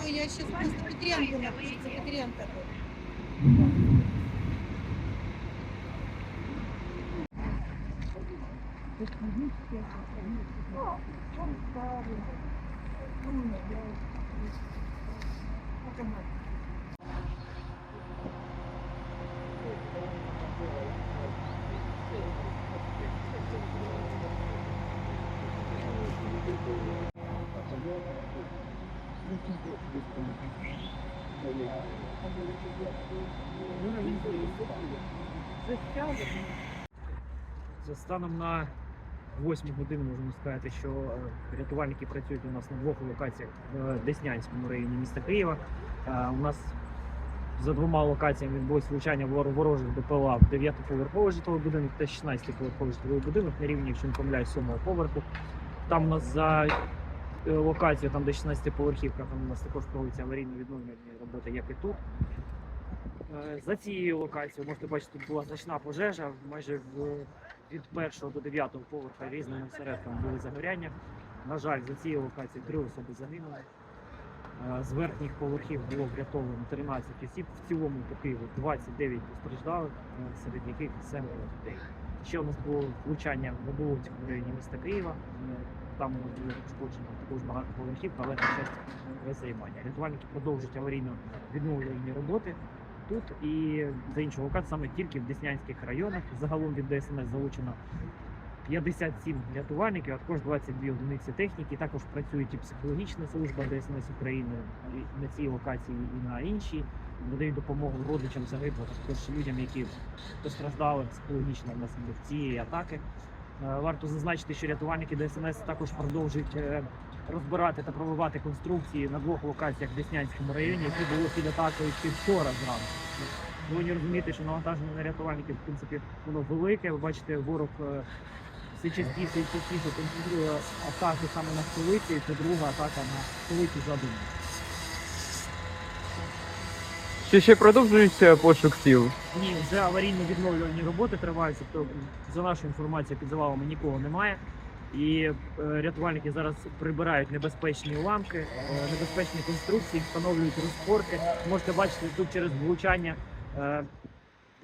Все, я сейчас просто Петренко напишу, Петренко. За станом на 8 годину можемо сказати, що е, рятувальники працюють у нас на двох локаціях в Деснянському районі міста Києва. Е, У нас за двома локаціями відбулось влучання вор- ворожих БПЛА в 9-поверховий житловий будинок та 16-поверховий житловий будинок на рівні, якщо не помиляюсь, 7-го поверху. Там у нас за е, локацію, там де 16 поверхівка, там у нас також проводяться аварійно-відновлювальні роботи, як і тут. Е, За цією локацією можете бачити, тут була значна пожежа. Майже від першого до дев'ятого поверха різними осередками були загоряння. На жаль, за цією локацією три особи загинули. Е, З верхніх поверхів було врятовано 13 осіб. В цілому по Києву 29 постраждалих, е, серед яких 7 дітей. Ще у нас було влучання в Оболонському районі міста Києва. Там нас також багато поверхів, але на щастя без займання. Рятувальники продовжують аварійно відновлювальні роботи тут і за іншу локацію саме тільки в Деснянських районах. Загалом від ДСНС залучено 57 рятувальників, а також 22 одиниці техніки. Також працює і психологічна служба ДСНС України на цій локації і на іншій. Надають допомогу родичам загиблих, також людям, які постраждали психологічно внаслідок цієї атаки. Е, Варто зазначити, що рятувальники ДСНС також продовжують е, розбирати та пробивати конструкції на двох локаціях в Деснянському районі, які були під атакою ще вчора зранку. Ви повинні розуміти, що навантаження на рятувальників в принципі воно велике. Ви бачите, ворог е, все частіше і частіше концентрує атаки саме на столиці. і Це друга атака на столицю за день. Чи ще продовжується пошук тіл? Ні, вже аварійно відновлювальні роботи триваються. Тобто, за нашу інформацію, під завалами нікого немає. І е, рятувальники зараз прибирають небезпечні уламки, е, небезпечні конструкції, встановлюють розпорки. Можете бачити, тут через влучання е,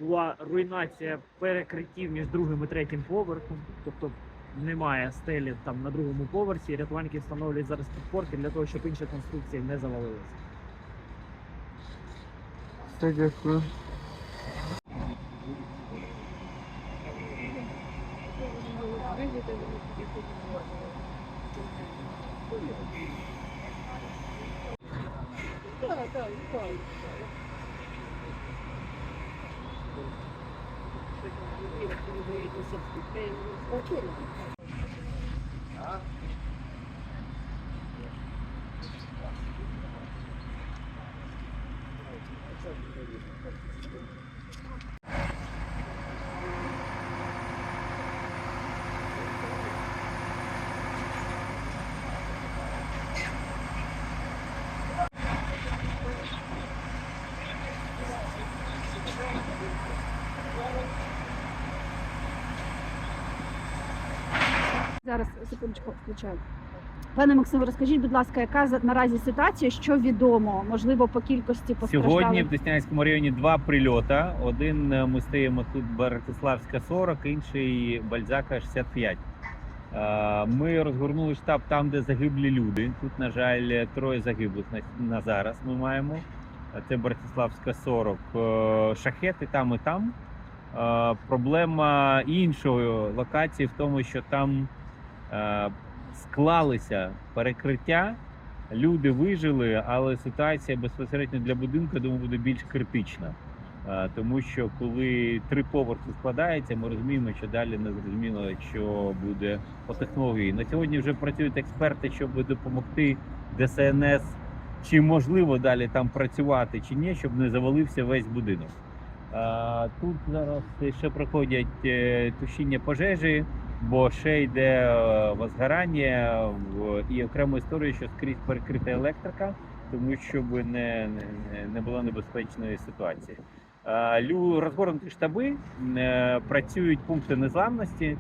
була руйнація перекриттів між другим і третім поверхом. Тобто немає стелі там на другому поверсі. Рятувальники встановлюють зараз підпорки для того, щоб інші конструкції не завалилися. Все, дякую. Зараз секундочку включаю. Пане Максиме, розкажіть, будь ласка, яка наразі ситуація? Що відомо? Можливо, по кількості постраждалих? Сьогодні в Деснянському районі два прильота. Один е, ми стоїмо тут Братиславська 40, інший Бальзака 65. Е, Ми розгорнули штаб там, де загиблі люди. Тут, на жаль, троє загиблих на, зараз. Ми маємо. Е, Це Братиславська 40. Е, Шахети там і там. Проблема іншої локації в тому, що там склалися перекриття. Люди вижили, але ситуація безпосередньо для будинку я думаю, буде більш критична. Е, Тому що коли три поверхи складаються, ми розуміємо, що далі не зрозуміло, що буде по технології. На сьогодні вже працюють експерти, щоб допомогти ДСНС, чи можливо далі там працювати, чи ні, щоб не завалився весь будинок. Е, Тут зараз ще проходять е, тушіння пожежі, бо ще йде е, возгорання і окрема історія, що скрізь перекрита електрика, тому щоб не, не, було небезпечної ситуації. Е, Лю розгорнуті штаби, е, працюють пункти незламності.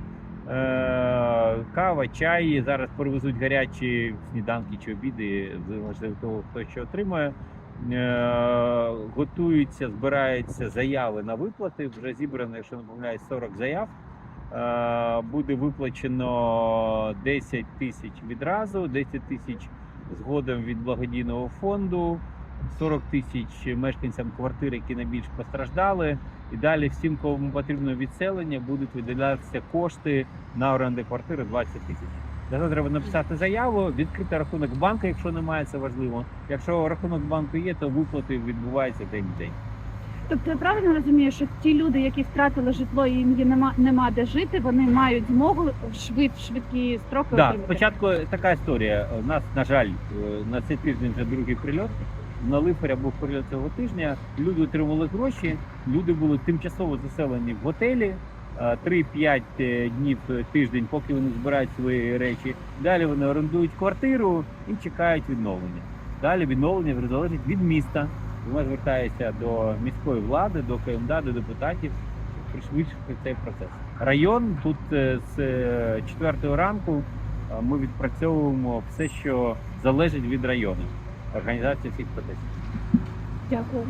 Кава, чай. Зараз перевезуть гарячі сніданки чи обіди, залежно від того, хто що отримує. Е, Готуються, збираються заяви на виплати. Вже зібрано, якщо не помиляюсь, 40 заяв. Е, Буде виплачено 10 тисяч відразу, 10 тисяч згодом від благодійного фонду, 40 тисяч мешканцям квартир, які найбільш постраждали. І далі всім, кому потрібно відселення, будуть виділятися кошти на оренди квартири 20 тисяч. Того треба написати заяву, відкрити рахунок банку, якщо немає, це важливо. Якщо рахунок банку є, то виплати відбуваються день в день. Тобто я правильно розумію, що ті люди, які втратили житло і їм є нема, нема де жити, вони мають змогу в швид, швидкі строки Да, отримати? спочатку така історія. У нас, на жаль, е, на цей тиждень вже другий прильот. На Лифаря був прильот цього тижня. Люди отримали гроші, люди були тимчасово заселені в готелі. е, 3-5 е, днів е, тиждень, поки вони збирають свої речі. Далі вони орендують квартиру і чекають відновлення. Далі відновлення залежить від міста. Воно звертаємося до міської влади, до КМДА, до депутатів, пришвидшити цей процес. Район тут е, з 4 ранку е, ми відпрацьовуємо все, що залежить від району. Організація всіх процесів. Дякую.